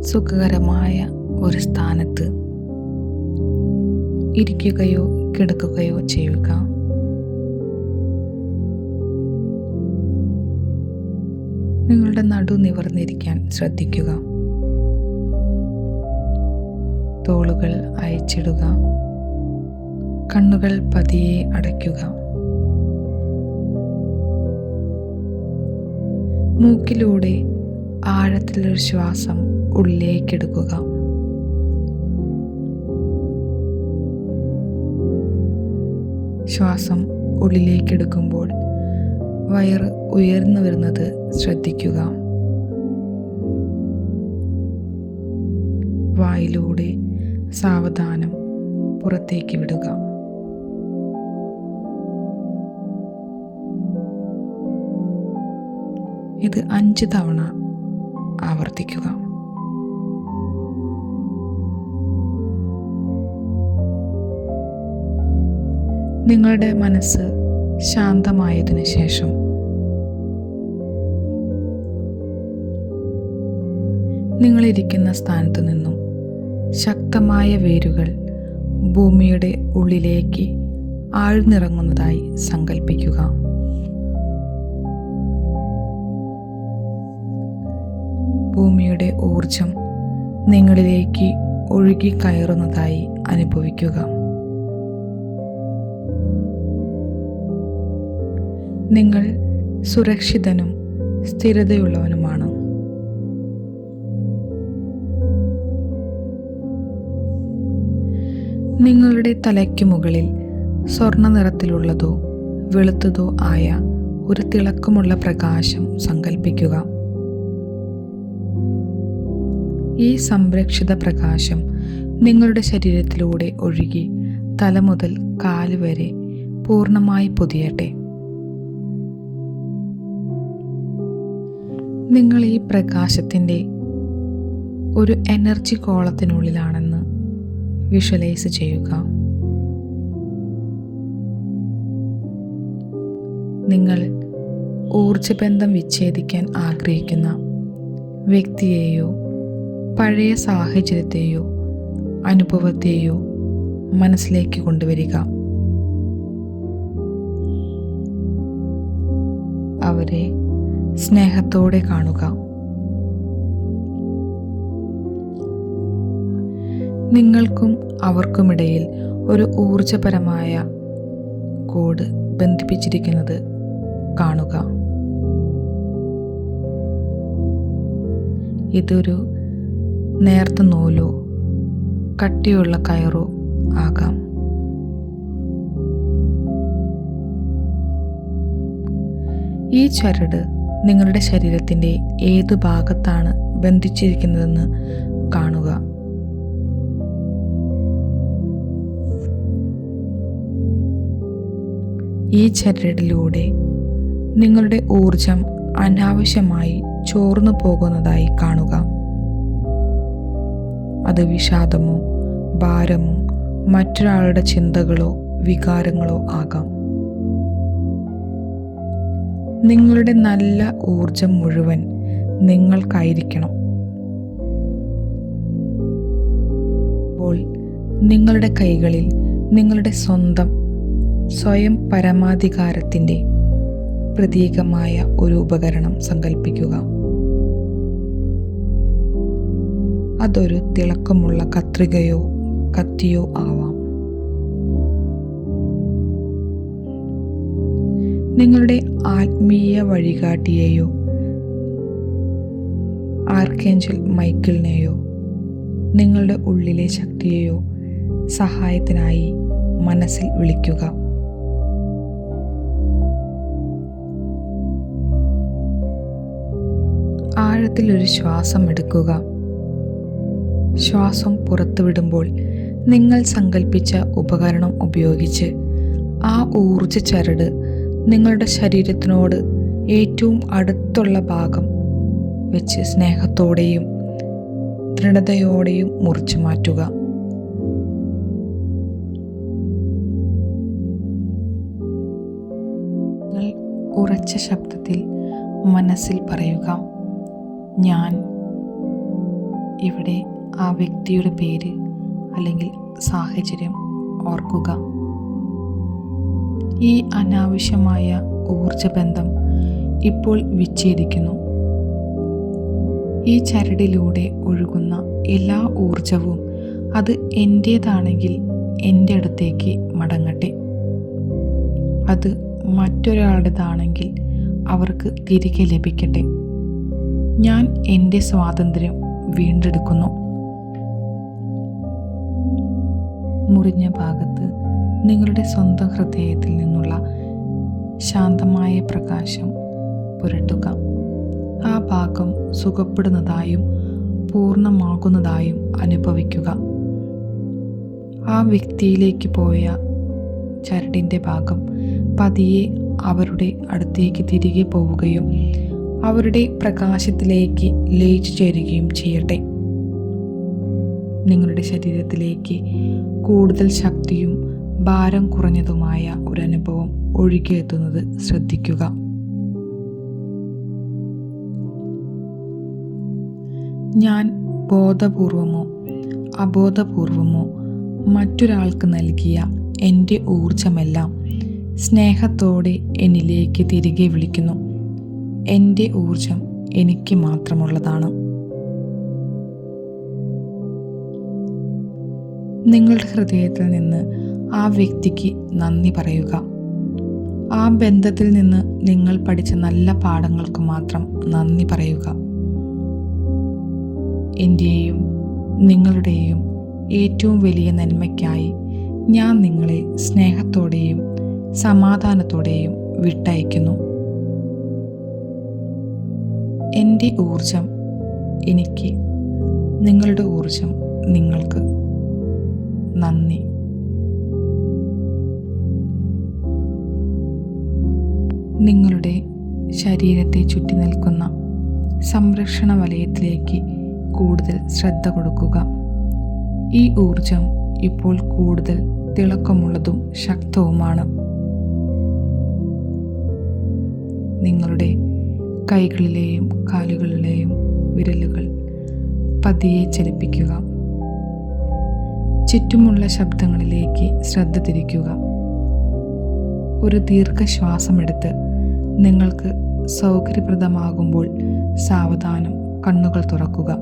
സുഖകരമായ ഒരു സ്ഥാനത്ത് ഇരിക്കുകയോ കിടക്കുകയോ ചെയ്യുക. നിങ്ങളുടെ നടു നിവർന്നിരിക്കാൻ ശ്രദ്ധിക്കുക. തോളുകൾ അയച്ചിടുക. കണ്ണുകൾ പതിയെ അടയ്ക്കുക. മൂക്കിലൂടെ ആഴത്തിലൊരു ശ്വാസം ഉള്ളിലേക്കെടുക്കുക. ശ്വാസം ഉള്ളിലേക്കെടുക്കുമ്പോൾ വയറ് ഉയർന്നു വരുന്നത് ശ്രദ്ധിക്കുക. വായിലൂടെ സാവധാനം പുറത്തേക്ക് വിടുക. ഇത് അഞ്ച് തവണ ആവർത്തിക്കുക. നിങ്ങളുടെ മനസ്സ് ശാന്തമായതിനു ശേഷം നിങ്ങളിരിക്കുന്ന സ്ഥാനത്ത് നിന്നും ശക്തമായ വേരുകൾ ഭൂമിയുടെ ഉള്ളിലേക്ക് ആഴ്ന്നിറങ്ങുന്നതായി സങ്കല്പിക്കുക ഭൂമിയുടെ ഊർജം നിങ്ങളിലേക്ക് ഒഴുകി കയറുന്നതായി അനുഭവിക്കുക. നിങ്ങൾ സുരക്ഷിതനും സ്ഥിരതയുള്ളവനുമാണ്. നിങ്ങളുടെ തലയ്ക്ക് മുകളിൽ സ്വർണ നിറത്തിലുള്ളതോ വെളുത്തതോ ആയ ഒരു തിളക്കമുള്ള പ്രകാശം സങ്കല്പിക്കുക ഈ സംരക്ഷിത പ്രകാശം നിങ്ങളുടെ ശരീരത്തിലൂടെ ഒഴുകി തല മുതൽ കാൽ വരെ പൂർണമായി പൊതിയട്ടെ. നിങ്ങൾ ഈ പ്രകാശത്തിന്റെ ഒരു എനർജി കോളത്തിനുള്ളിലാണെന്ന് വിഷ്വലൈസ് ചെയ്യുക. നിങ്ങൾ ഊർജബന്ധം വിച്ഛേദിക്കാൻ ആഗ്രഹിക്കുന്ന വ്യക്തിയെയോ പഴയ സാഹചര്യത്തെയോ അനുഭവത്തെയോ മനസ്സിലേക്ക് കൊണ്ടുവരിക. അവരെ സ്നേഹത്തോടെ കാണുക. നിങ്ങൾക്കും അവർക്കുമിടയിൽ ഒരു ഊർജപരമായ കോഡ് ബന്ധിപ്പിച്ചിരിക്കുന്നത് കാണുക. ഇതൊരു നേർത്ത നൂലോ കട്ടിയുള്ള കയറോ ആകാം. ഈ ചരട് നിങ്ങളുടെ ശരീരത്തിന്റെ ഏത് ഭാഗത്താണ് ബന്ധിച്ചിരിക്കുന്നതെന്ന് കാണുക. ഈ ചരടിലൂടെ നിങ്ങളുടെ ഊർജം അനാവശ്യമായി ചോർന്നു പോകുന്നതായി കാണുക. അത് വിഷാദമോ ഭാരമോ മറ്റൊരാളുടെ ചിന്തകളോ വികാരങ്ങളോ ആകാം. നിങ്ങളുടെ നല്ല ഊർജം മുഴുവൻ നിങ്ങൾക്കായിരിക്കണം. അപ്പോൾ നിങ്ങളുടെ കൈകളിൽ നിങ്ങളുടെ സ്വന്തം സ്വയം പരമാധികാരത്തിന്റെ പ്രതീകമായ ഒരു ഉപകരണം സങ്കല്പിക്കുക അതൊരു തിളക്കമുള്ള കത്രികയോ കത്തിയോ ആവാം. നിങ്ങളുടെ ആത്മീയ വഴികാട്ടിയെയോ ആർക്കേഞ്ചൽ മൈക്കിളിനെയോ നിങ്ങളുടെ ഉള്ളിലെ ശക്തിയെയോ സഹായത്തിനായി മനസ്സിൽ വിളിക്കുക. ആഴത്തിൽ ഒരു ശ്വാസം എടുക്കുക ശ്വാസം പുറത്തുവിടുമ്പോൾ നിങ്ങൾ സങ്കല്പിച്ച ഉപകരണം ഉപയോഗിച്ച് ആ ഊർജ ചരട് നിങ്ങളുടെ ശരീരത്തിനോട് ഏറ്റവും അടുത്തുള്ള ഭാഗം വെച്ച് സ്നേഹത്തോടെയും ദൃഢതയോടെയും മുറിച്ചു മാറ്റുക. നിങ്ങൾ ഉറച്ച ശബ്ദത്തിൽ മനസ്സിൽ പറയുക ഞാൻ ഇവിടെ ആ വ്യക്തിയുടെ പേര് അല്ലെങ്കിൽ സാഹചര്യം ഓർക്കുക. ഈ അനാവശ്യമായ ഊർജബന്ധം ഇപ്പോൾ വിച്ഛേദിക്കുന്നു. ഈ ചരടിലൂടെ ഒഴുകുന്ന എല്ലാ ഊർജവും അത് എന്റേതാണെങ്കിൽ എന്റെ അടുത്തേക്ക് മടങ്ങട്ടെ. അത് മറ്റൊരാളുടേതാണെങ്കിൽ അവർക്ക് തിരികെ ലഭിക്കട്ടെ. ഞാൻ എന്റെ സ്വാതന്ത്ര്യം വീണ്ടെടുക്കുന്നു. മുറിഞ്ഞ ഭാഗത്ത് നിങ്ങളുടെ സ്വന്തം ഹൃദയത്തിൽ നിന്നുള്ള ശാന്തമായ പ്രകാശം പുരട്ടുക. ആ ഭാഗം സുഖപ്പെടുന്നതായും പൂർണമാകുന്നതായും അനുഭവിക്കുക. ആ വ്യക്തിയിലേക്ക് പോയ ചരടിന്റെ ഭാഗം പതിയെ അവരുടെ അടുത്തേക്ക് തിരികെ പോവുകയും അവരുടെ പ്രകാശത്തിലേക്ക് ലയിച്ചു ചേരുകയും ചെയ്യട്ടെ. നിങ്ങളുടെ ശരീരത്തിലേക്ക് കൂടുതൽ ശക്തിയും ഭാരം കുറഞ്ഞതുമായ ഒരു അനുഭവം ഒഴുകിയെത്തുന്നത് ശ്രദ്ധിക്കുക. ഞാൻ ബോധപൂർവമോ അബോധപൂർവമോ മറ്റൊരാൾക്ക് നൽകിയ എന്റെ ഊർജമെല്ലാം സ്നേഹത്തോടെ എന്നിലേക്ക് തിരികെ വിളിക്കുന്നു. എന്റെ ഊർജം എനിക്ക് മാത്രമുള്ളതാണ്. നിങ്ങളുടെ ഹൃദയത്തിൽ നിന്ന് ആ വ്യക്തിക്ക് നന്ദി പറയുക. ആ ബന്ധത്തിൽ നിന്ന് നിങ്ങൾ പഠിച്ച നല്ല പാഠങ്ങൾക്ക് മാത്രം നന്ദി പറയുക. എന്റെയും നിങ്ങളുടെയും ഏറ്റവും വലിയ നന്മയ്ക്കായി ഞാൻ നിങ്ങളെ സ്നേഹത്തോടെയും സമാധാനത്തോടെയും വിട്ടയക്കുന്നു. എന്റെ ഊർജം എനിക്ക് നിങ്ങളുടെ ഊർജം നിങ്ങൾക്ക് നന്ദി. നിങ്ങളുടെ ശരീരത്തെ ചുറ്റി നിൽക്കുന്ന സംരക്ഷണ വലയത്തിലേക്ക് കൂടുതൽ ശ്രദ്ധ കൊടുക്കുക. ഈ ഊർജം ഇപ്പോൾ കൂടുതൽ തിളക്കമുള്ളതും ശക്തവുമാണ്. നിങ്ങളുടെ കൈകളിലെയും കാലുകളിലെയും വിരലുകൾ പതിയെ ചലിപ്പിക്കുക. ചുറ്റുമുള്ള ശബ്ദങ്ങളിലേക്ക് ശ്രദ്ധ തിരിക്കുക. ഒരു ദീർഘശ്വാസമെടുത്ത് നിങ്ങൾക്ക് സൗകര്യപ്രദമാകുമ്പോൾ സാവധാനം കണ്ണുകൾ തുറക്കുക.